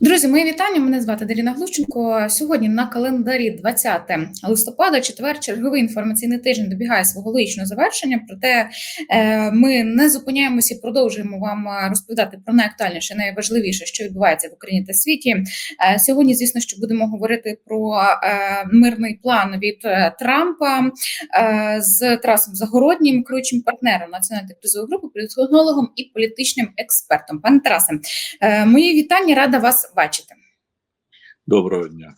Друзі, мої вітання. Мене звати Даріна Глущенко. Сьогодні на календарі 20 листопада, четвер, черговий інформаційний тиждень добігає свого логічного завершення. Проте е, ми не зупиняємося і продовжуємо вам е, розповідати про найактуальніше, найважливіше, що відбувається в Україні та світі. Е, сьогодні, звісно, що будемо говорити про мирний план від Трампа з Тарасом Загороднім, керуючим партнером національної кризової групи, політологом і політичним експертом. Пане Тарасе, мої вітання, рада вас бачити. Доброго дня.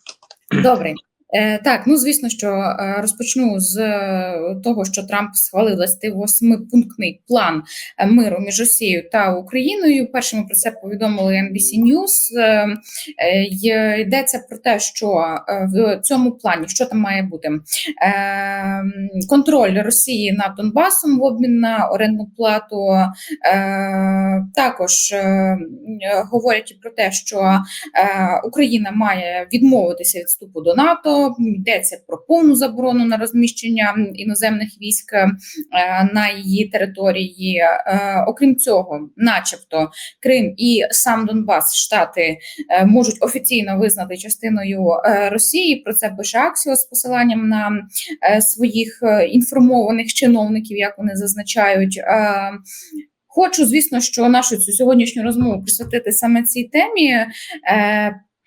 Добре. Е, Так, ну звісно, що е, розпочну з е, того, що Трамп схвалив 28-пунктний план миру між Росією та Україною. Першими про це повідомили NBC News. Йдеться про те, що в цьому плані що там має бути контроль Росії над Донбасом в обмін на орендну плату. Також говорять про те, що Україна має відмовитися від вступу до НАТО. Йдеться про повну заборону на розміщення іноземних військ е, на її території. Е, Окрім цього, начебто, Крим і сам Донбас штати е, можуть офіційно визнати частиною Росії. Про це пише Аксіос з посиланням на своїх інформованих чиновників, як вони зазначають. Хочу, звісно, що нашу цю сьогоднішню розмову присвятити саме цій темі.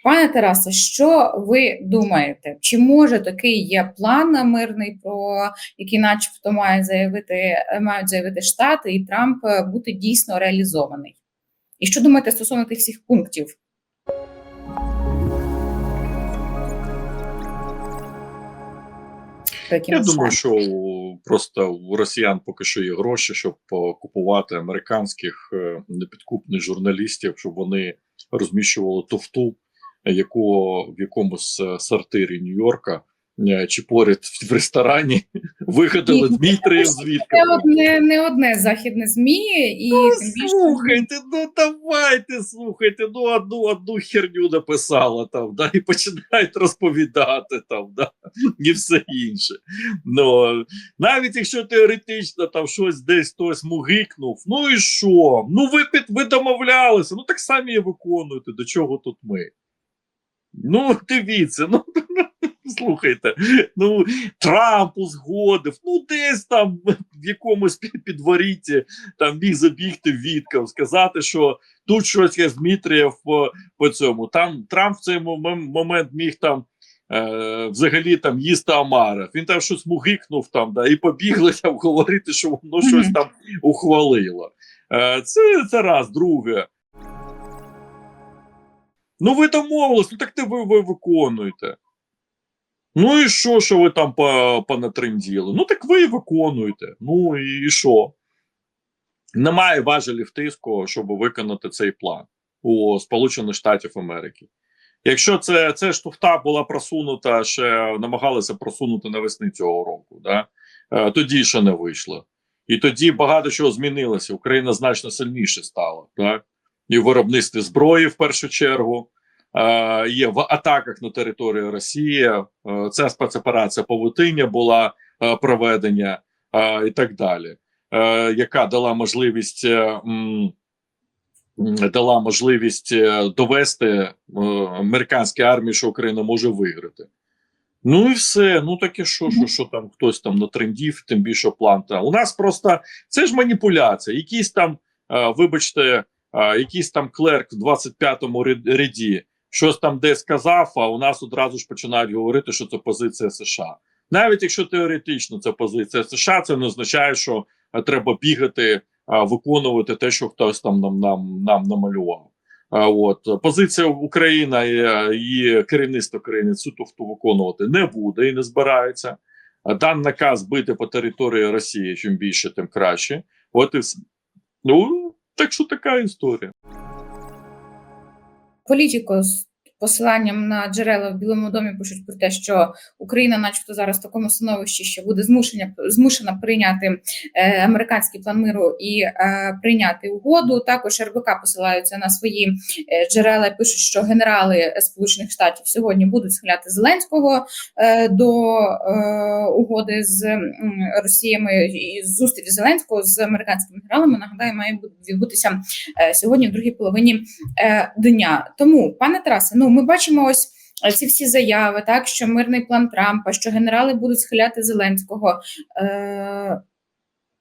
Пане Тарасе, що ви думаєте? Чи може такий є план мирний, про який, начебто, має заявити, мають заявити Штати і Трамп е, бути дійсно реалізований? І що думаєте стосовно тих всіх пунктів? Я думаю, що просто у росіян поки що є гроші, щоб купувати американських е, непідкупних журналістів, щоб вони розміщували тофту, яку в якомусь е, сортирі Нью-Йорка е, чи поряд в ресторані вигадали Ні. Дмитрія звідки. Це одне не одне західне змі, і Ну, слухайте, ну давайте, слухайте, ну одну одну херню написала там, да, і починають розповідати там, да, і все інше. Ну, навіть якщо теоретично там щось десь хтось мугикнув, ну і що? Ну ви під ви домовлялися, ну так самі і виконуєте, до чого тут ми? Ну, дивіться, ну слухайте, ну Трамп узгодив, ну десь там в якомусь під- підворітті там міг забігти відкав, сказати, що тут щось я з Дмитрієв по, по цьому. Там Трамп в цей момент міг там е, взагалі там їсти Амаров. Він там щось мугикнув там, да, і побігли там говорити, що воно щось там ухвалило. Е, це, це раз, друге. Ну, ви домовились, ну так ти ви, ви виконуєте. Ну і що, що ви там по- понатренділи? Ну так ви і виконуєте. Ну і що? Немає важелів тиску, щоб виконати цей план у Сполучених Штатів Америки. Якщо це, це штуфта була просунута, ще намагалися просунути навесни цього року, да? е, тоді ще не вийшло. І тоді багато чого змінилося. Україна значно сильніше стала. Так? І в виробництві зброї в першу чергу, є в атаках на територію Росії. Е, ця спецоперація Павутиння була е, проведення е, і так далі, е, яка дала можливість. е, Дала можливість е, довести е, американській армії, що Україна може виграти. Ну і все. Ну таке, що, що, що там хтось там натрендів, тим більше план. Та. У нас просто це ж маніпуляція. Якийсь там, е, вибачте, е, якийсь там клерк в 25-му ряд- ряді щось там десь сказав, а у нас одразу ж починають говорити, що це позиція США. Навіть якщо теоретично це позиція США, це не означає, що е, треба бігати, е, виконувати те, що хтось там нам, нам, нам намалював. От позиція Україна і, і керівництво країни цю туфту виконувати не буде і не збирається. Дан наказ бити по території Росії, чим більше, тим краще. От і все. Ну так що така історія. Політікос посиланням на джерела в Білому домі пишуть про те, що Україна, начебто, зараз в такому становищі, що буде змушення змушена прийняти е, американський план миру і е, прийняти угоду. Також РБК посилаються на свої е, джерела. Пишуть, що генерали Сполучених Штатів сьогодні будуть схиляти Зеленського е, до е, угоди з м, Росіями і зустріч Зеленського з американськими генералами. Нагадаю, має бу- відбутися е, сьогодні, в другій половині е, дня. Тому, пане Тарасе, ну ми бачимо ось. е, Ці всі заяви, так що мирний план Трампа, що генерали будуть схиляти Зеленського. Е,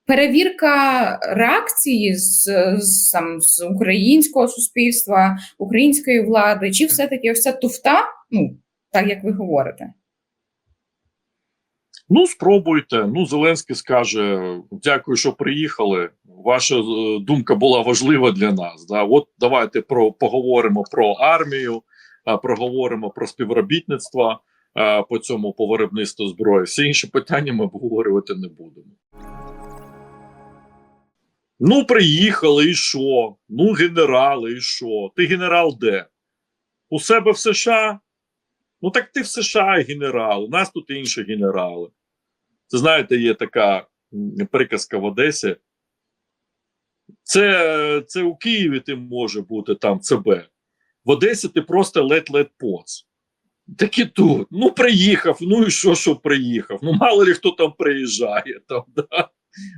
перевірка реакції з, з, сам, з українського суспільства, української влади, чи все-таки ось ця туфта, ну так як ви говорите? Ну, спробуйте. Ну, Зеленський скаже: дякую, що приїхали. Ваша е, думка була важлива для нас. Да? От давайте про поговоримо про армію, проговоримо про співробітництво по цьому по виробництву зброї. Всі інші питання ми обговорювати не будемо. Ну, приїхали, і що? Ну, генерали, і що? Ти генерал де? У себе в США? Ну так ти в США генерал, у нас тут інші генерали. Це знаєте, є така приказка в Одесі. Це, це у Києві ти може бути там ЦБ. В Одесі ти просто ледь-ледь поц. Так і тут. Ну, приїхав, ну і що, що приїхав? Ну, мало ли хто там приїжджає. Там, да?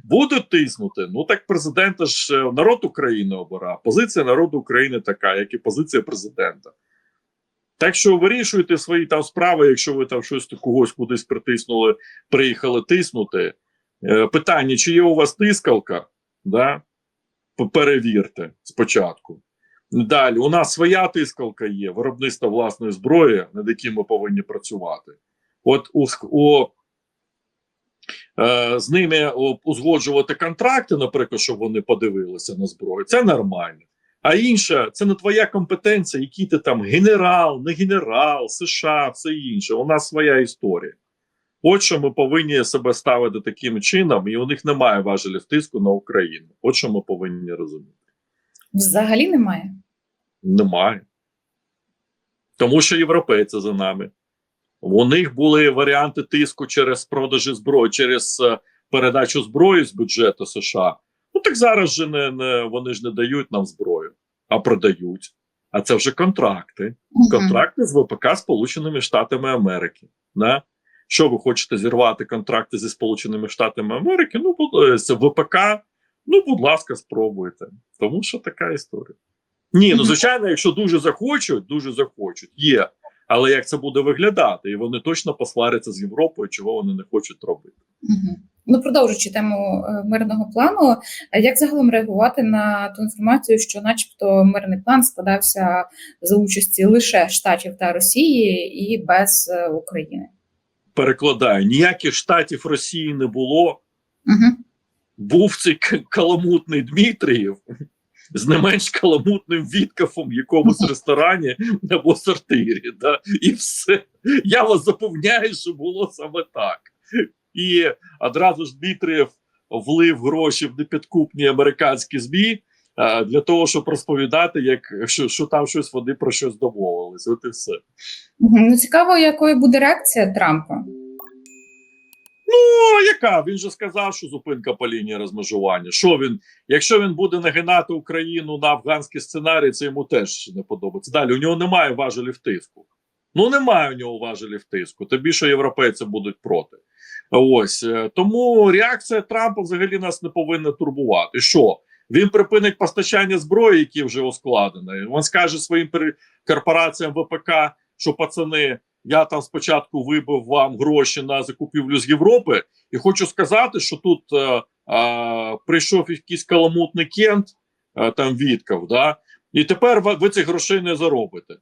Будуть тиснути. Ну так президента ж е, народ України обирав. Позиція народу України така, як і позиція президента. Так що вирішуйте свої там справи, якщо ви там щось когось кудись притиснули, приїхали тиснути. Е, питання: чи є у вас тискалка? Да? Перевірте спочатку. Далі, у нас своя тискалка є, виробництво власної зброї, над яким ми повинні працювати. От у, у е, з ними узгоджувати контракти, наприклад, щоб вони подивилися на зброю, це нормально. А інше, це не твоя компетенція, який ти там генерал, не генерал, США, все інше. У нас своя історія. От що ми повинні себе ставити таким чином, і у них немає важелів тиску на Україну. От що ми повинні розуміти. Взагалі немає. Немає. Тому що європейці за нами. У них були варіанти тиску через продажі зброї, через е, передачу зброї з бюджету США. Ну так зараз же не, не вони ж не дають нам зброю, а продають. А це вже контракти. Контракти з ВПК Сполученими Штатами Америки. Да? Що ви хочете зірвати контракти зі Сполученими Штатами Америки? Ну, е, з ВПК, ну, будь ласка, спробуйте. Тому що така історія. Ні, ну звичайно, якщо дуже захочуть, дуже захочуть, є. Але як це буде виглядати? І вони точно посваряться з Європою, чого вони не хочуть робити. Ну, продовжуючи тему е, мирного плану, е, як загалом реагувати на ту інформацію, що, начебто, мирний план складався за участі лише штатів та Росії і без е, України? Перекладаю: ніяких штатів Росії не було. Угу. був цей каламутний Дмитрієв з не менш каламутним Віткафом в якомусь ресторані або сортирі. Да? І все. Я вас запевняю, що було саме так. І одразу ж Дмитрієв влив гроші в непідкупні американські ЗМІ для того, щоб розповідати, як що, що там щось вони про щось домовились. От і все. Ну, цікаво, якою буде реакція Трампа. Ну, яка? Він же сказав, що зупинка по лінії розмежування. Що він, якщо він буде нагинати Україну на афганський сценарій, це йому теж не подобається. Далі у нього немає важелів тиску. Ну, немає у нього важелів тиску. Тобі що європейці будуть проти. Ось е, тому реакція Трампа взагалі нас не повинна турбувати. Що? Він припинить постачання зброї, які вже ускладені. Він скаже своїм корпораціям ВПК, що пацани, я там спочатку вибив вам гроші на закупівлю з Європи, і хочу сказати, що тут е, е, прийшов якийсь каламутний кент, е, там Вітков, да, і тепер ви, ви цих грошей не заробите.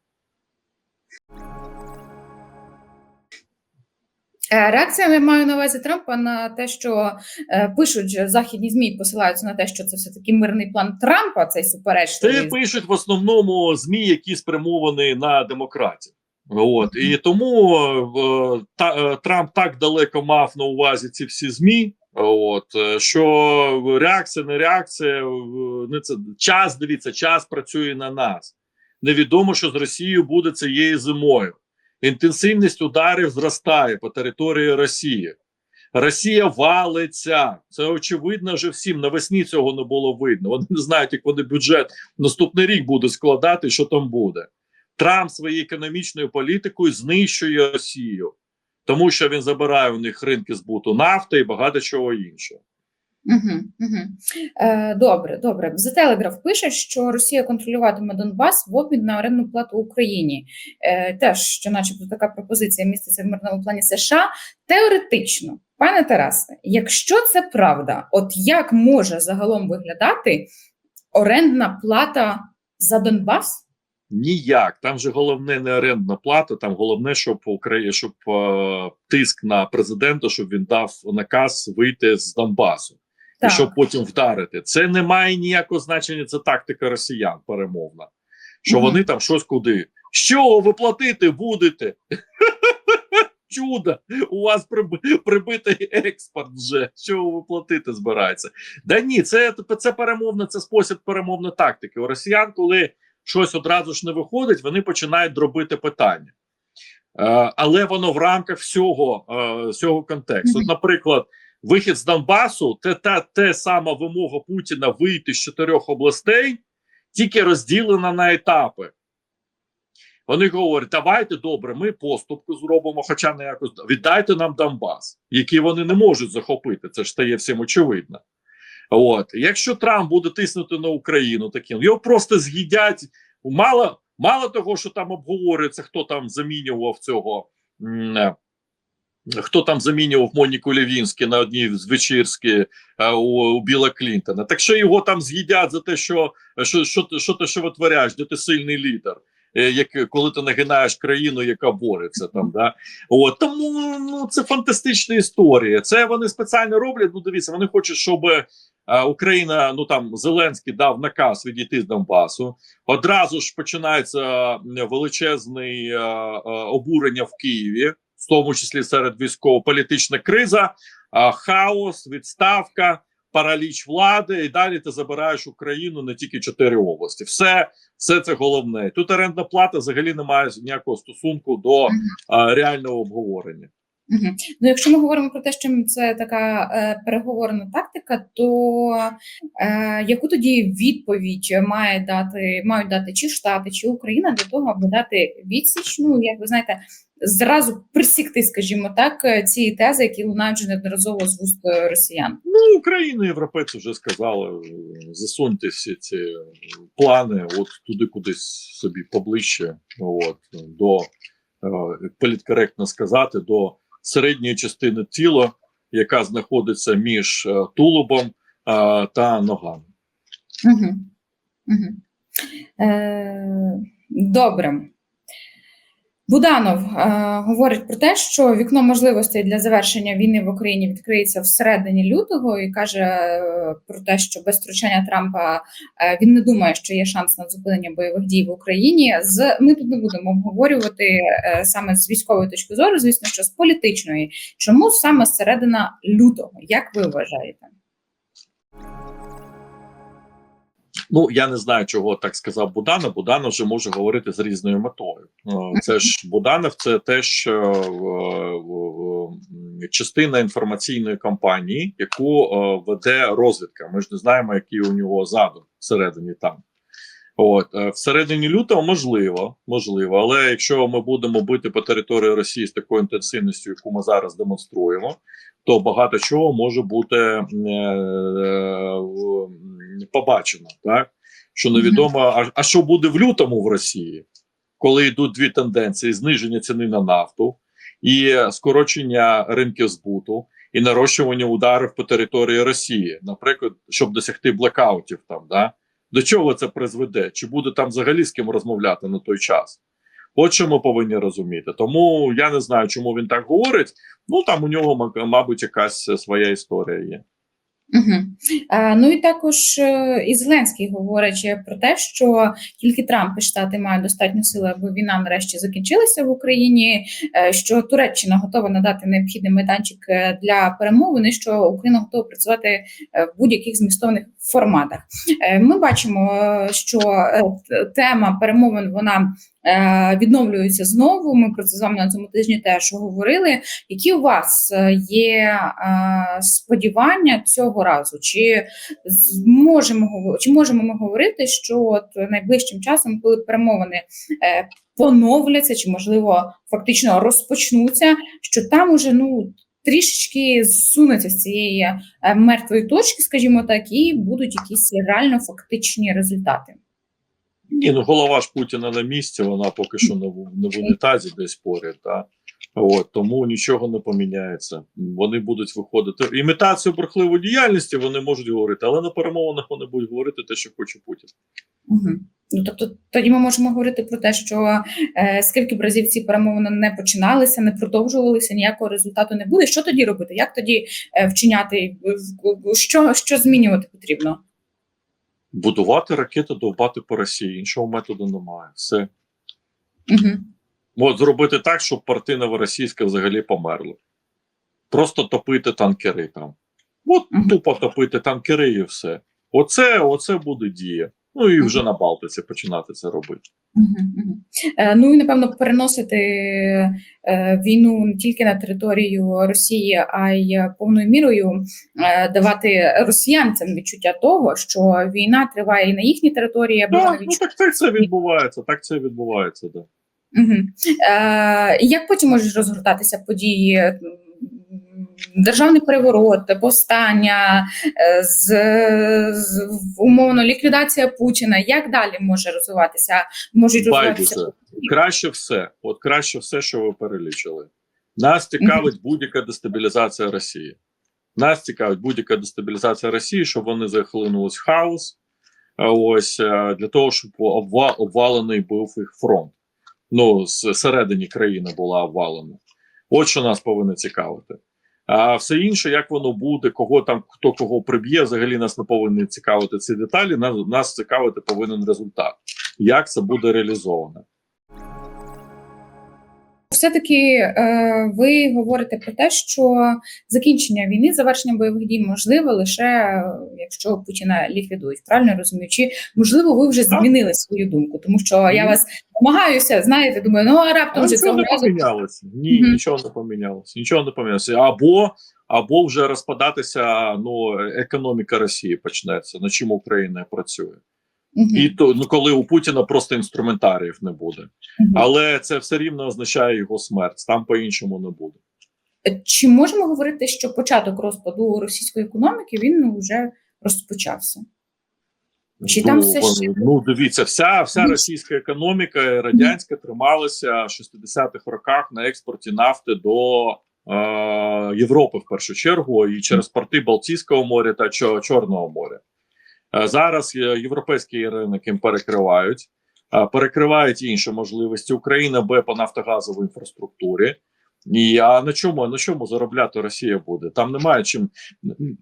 Е, Реакція я маю на увазі Трампа на те, що е, пишуть західні змі, посилаються на те, що це все таки мирний план Трампа, цей Це пишуть в основному ЗМІ, які спрямовані на демократів. От і тому е, та, е, Трамп так далеко мав на увазі ці всі ЗМІ. От е, що реакція, не реакція, не це час. Дивіться, час працює на нас. невідомо, що з Росією буде цією зимою. Інтенсивність ударів зростає по території Росії. Росія валиться. Це очевидно вже всім. Навесні цього не було видно. Вони не знають, як вони бюджет наступний рік буде складати, що там буде. Трамп своєю економічною політикою знищує Росію, тому що він забирає у них ринки збуту нафти і багато чого іншого. Е, добре, добре. The Telegraph пише, що Росія контролюватиме Донбас в обмін на орендну плату Україні. Е, теж, що, начебто, така пропозиція міститься в мирному плані США. Теоретично, пане Тарасе, якщо це правда, от як може загалом виглядати орендна плата за Донбас? Ніяк. Там же головне не орендна плата, там головне, щоб Україна, щоб е, тиск на президента, щоб він дав наказ вийти з Донбасу. і щоб потім вдарити. Це не має ніякого значення. Це тактика росіян перемовна. Що Мгм. вони там щось куди. Що ви платити будете? Чудо! У вас приб- прибитий експорт вже. Що ви платити збирається? Да ні, це, це перемовна, це спосіб перемовної тактики. У росіян, коли щось одразу ж не виходить, вони починають дробити питання. Е, але воно в рамках всього, е, всього контексту. От, Наприклад, вихід з Донбасу це та те сама вимога Путіна вийти з чотирьох областей, тільки розділена на етапи. Вони говорять: давайте добре, ми поступку зробимо, хоча не якось віддайте нам Донбас, який вони не можуть захопити. Це ж стає всім очевидно. От, якщо Трамп буде тиснути на Україну таким, його просто з'їдять. Мало, мало того, що там обговорюється, хто там замінював цього. е, Хто там замінював Моніку Левінську на одній з вечірські е, у, у Біла Клінтона? Так що його там з'їдять за те, що що, що, що ти що витворяєш, де ти сильний лідер, е, як коли ти нагинаєш країну, яка бореться там. Да? От тому ну це фантастична історія. Це вони спеціально роблять. Ну дивіться, вони хочуть, щоб Україна, ну там Зеленський дав наказ відійти з Донбасу. Одразу ж починається величезне е, е, обурення в Києві, в тому числі серед військово-політична криза, е, хаос, відставка. Параліч влади, і далі ти забираєш Україну не тільки чотири області. Все, все це головне. Тут орендна плата взагалі не має ніякого стосунку до реального обговорення. Угу. Ну, якщо ми говоримо про те, що це така е, переговорна тактика, то е, яку тоді відповідь має дати, мають дати чи Штати, чи Україна для того, аби дати відсіч? Ну, як ви знаєте, зразу присікти, скажімо так, е, ці тези, які лунають вже неодноразово з вуст е, росіян. Ну, Україна, європейці вже сказали, засуньте всі ці плани от туди кудись собі поближче, от, до е, політкоректно сказати, до середньої частини тіла, яка знаходиться між е, тулубом е, та ногами. Угу. Угу. Е, добре. Буданов е, говорить про те, що вікно можливостей для завершення війни в Україні відкриється всередині лютого, і каже е, про те, що без втручання Трампа е, він не думає, що є шанс на зупинення бойових дій в Україні. З ми тут не будемо обговорювати е, саме з військової точки зору, звісно, що з політичної. Чому саме середина лютого? Як ви вважаєте? Ну я не знаю, чого так сказав Буданов. Буданов вже може говорити з різною метою. Е, Це ж Буданов, це теж е, в- частина інформаційної кампанії, яку е, веде розвідка. Ми ж не знаємо, який у нього задум всередині там. От е, всередині лютого можливо, можливо, але якщо ми будемо бити по території Росії з такою інтенсивністю, яку ми зараз демонструємо, то багато чого може бути е, е, побачено, так що невідомо, а, а що буде в лютому в Росії, коли йдуть дві тенденції: зниження ціни на нафту і скорочення ринків збуту, і нарощування ударів по території Росії, наприклад, щоб досягти блекаутів там, да. До чого це призведе? Чи буде там взагалі з ким розмовляти на той час? От що ми повинні розуміти. Тому я не знаю, чому він так говорить. Ну там у нього, мабуть, якась своя історія є. Угу. Е, ну і також е, і Зеленський говорить про те, що тільки Трамп і Штати мають достатньо сили, аби війна нарешті закінчилася в Україні. е, Що Туреччина готова надати необхідний майданчик для перемовин, і що Україна готова працювати в будь-яких змістовних форматах. Ми бачимо, що тема перемовин вона е, відновлюється знову. Ми про це з вами на цьому тижні теж говорили. Які у вас е, є е, сподівання цього разу? Чи зможемо чи можемо ми говорити, що от найближчим часом, коли перемовини поновляться, чи можливо фактично розпочнуться, що там уже ну трішечки зсунеться з цієї мертвої точки, скажімо так, і будуть якісь реально фактичні результати? Ні, ну голова ж Путіна на місці, вона поки що не в, унітазі десь поряд. Та? От, тому нічого не поміняється. Вони будуть виходити. Імітацію бурхливої діяльності вони можуть говорити, але на перемовинах вони будуть говорити те, що хоче Путін. Угу. Ну тобто тоді ми можемо говорити про те, що е, скільки б разів ці перемовини не починалися, не продовжувалися, ніякого результату не буде. Що тоді робити? Як тоді е, вчиняти? Що, що змінювати потрібно? Будувати ракети, довбати по Росії. Іншого методу немає. Все. Угу. От зробити так, щоб партина російська взагалі померла. Просто топити танкери там. От угу. тупо топити танкери і все. Оце, оце буде дія. Ну і вже на Балтиці починати це робити. Е, ну і напевно переносити е, війну не тільки на територію Росії, а й повною мірою е, давати росіянцям відчуття того, що війна триває і на їхній території, або Так, ну так це, це відбувається. Так це відбувається, да. Угу. Е, як потім можуть розгортатися події? Державний переворот, повстання, е, з, з умовно ліквідація Путіна. Як далі може розвиватися? Можуть розвиватися Краще все. От краще все, що ви перелічили. Нас цікавить будь-яка дестабілізація Росії. Нас цікавить будь-яка дестабілізація Росії, щоб вони захлинулись в хаос. Ось е, для того, щоб обва- обвалений був їх фронт. Ну, з середині країни була обвалена. От що нас повинно цікавити. А все інше, як воно буде, кого там хто кого приб'є, взагалі нас не повинні цікавити ці деталі. Нас, нас цікавити повинен результат. Як це буде реалізовано? Все-таки е, ви говорите про те, що закінчення війни, завершення бойових дій можливе лише якщо Путіна ліквідують. Правильно розумію? Чи можливо ви вже змінили свою думку? Тому що я вас намагаюся, знаєте, думаю, ну а раптом вже цього не разу помінялося. Ні, Мгм. нічого не помінялося. Нічого не помінялося. Або, або вже розпадатися ну, економіка Росії почнеться, на чим Україна працює. Мгм. І то ну, коли у Путіна просто інструментаріїв не буде. Мгм. Але це все рівно означає його смерть. Там по-іншому не буде. Чи можемо говорити, що початок розпаду російської економіки він ну, вже розпочався? Чи там ну, все ще- ну дивіться, вся, вся російська економіка радянська трималася в 60-х роках на експорті нафти до е, Європи в першу чергу і через порти Балтійського моря та Чо- Чорного моря. Е, зараз е, європейський ринок їм перекривають, е, перекривають інші можливості. Україна бе по нафтогазовій інфраструктурі. І а на чому на чому заробляти Росія буде? Там немає чим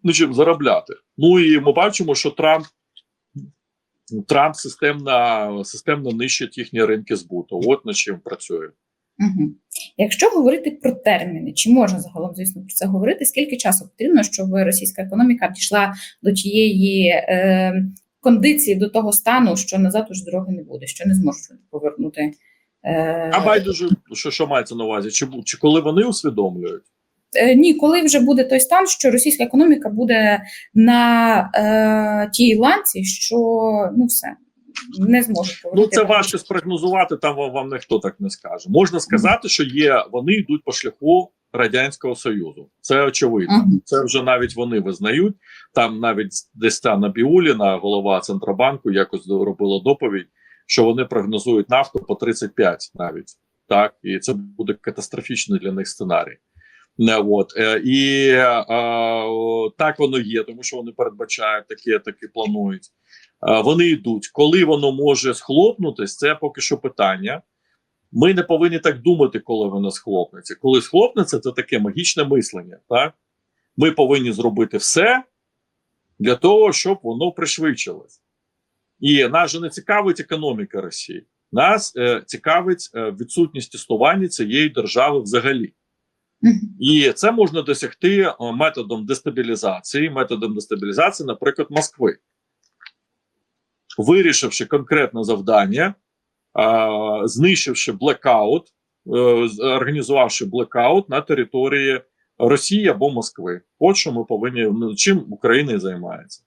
ну, чим заробляти. Ну і ми бачимо, що Трамп Трамп системно, системно нищить їхні ринки збуту. От над чим працює. Угу. Якщо говорити про терміни, чи можна загалом, звісно, про це говорити? Скільки часу потрібно, щоб російська економіка дійшла до тієї е, кондиції, до того стану, що назад уже дороги не буде, що не зможуть повернути? Е, А байдуже, що, що мається на увазі? Чи, бу- чи коли вони усвідомлюють? Е, Ні, коли вже буде той стан, що російська економіка буде на е, тій ланці, що ну все не зможе Ну це важко спрогнозувати. Там вам, вам ніхто так не скаже. Можна сказати, що є вони йдуть по шляху радянського союзу. Це очевидно. Мгм. Це вже навіть вони визнають. Там навіть десь та Набіуліна, голова центробанку, якось робила доповідь, що вони прогнозують нафту по 35 навіть так, і це буде катастрофічний для них сценарій. Не от е, і е, о, так воно є, тому що вони передбачають таке, таке планують. Е, вони йдуть. Коли воно може схлопнутись, це поки що питання. Ми не повинні так думати, коли воно схлопнеться. Коли схлопнеться, це таке магічне мислення. Так? Ми повинні зробити все, для того, щоб воно пришвидшилось. І нас же не цікавить економіка Росії, нас е, цікавить е, відсутність існування цієї держави взагалі. І це можна досягти е, методом дестабілізації, методом дестабілізації, наприклад, Москви, вирішивши конкретне завдання, знищивши блекаут, е, організувавши блекаут на території Росії або Москви. От що ми повинні ну, чим Україна і займається.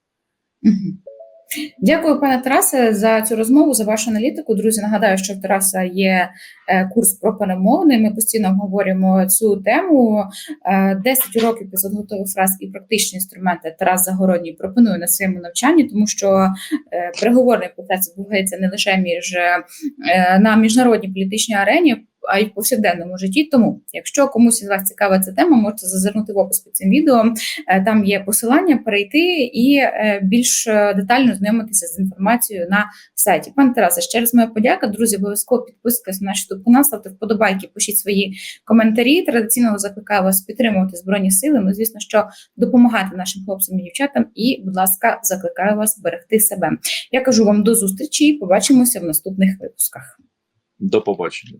Дякую, пане Тарасе, за цю розмову, за вашу аналітику. Друзі, нагадаю, що в Тараса є е, курс про перемовини. Ми постійно обговорюємо цю тему. Е, 10 уроків без готових фраз і практичні інструменти Тарас Загородній пропонує на своєму навчанні, тому що е, переговорний процес відбувається не лише між е, на міжнародній політичній арені. А й в повсякденному житті. Тому, якщо комусь із вас цікава ця тема, можете зазирнути в опис під цим відео. Е, Там є посилання, перейти і е, більш е, детально знайомитися з інформацією на сайті. Пане Тарасе, ще раз моя подяка. Друзі, обов'язково підписуйтесь на наш YouTube канал, ставте вподобайки, пишіть свої коментарі. Традиційно закликаю вас підтримувати збройні сили. Ну, звісно, що допомагати нашим хлопцям і дівчатам. І, будь ласка, закликаю вас берегти себе. Я кажу вам до зустрічі. Побачимося в наступних випусках. До побачення.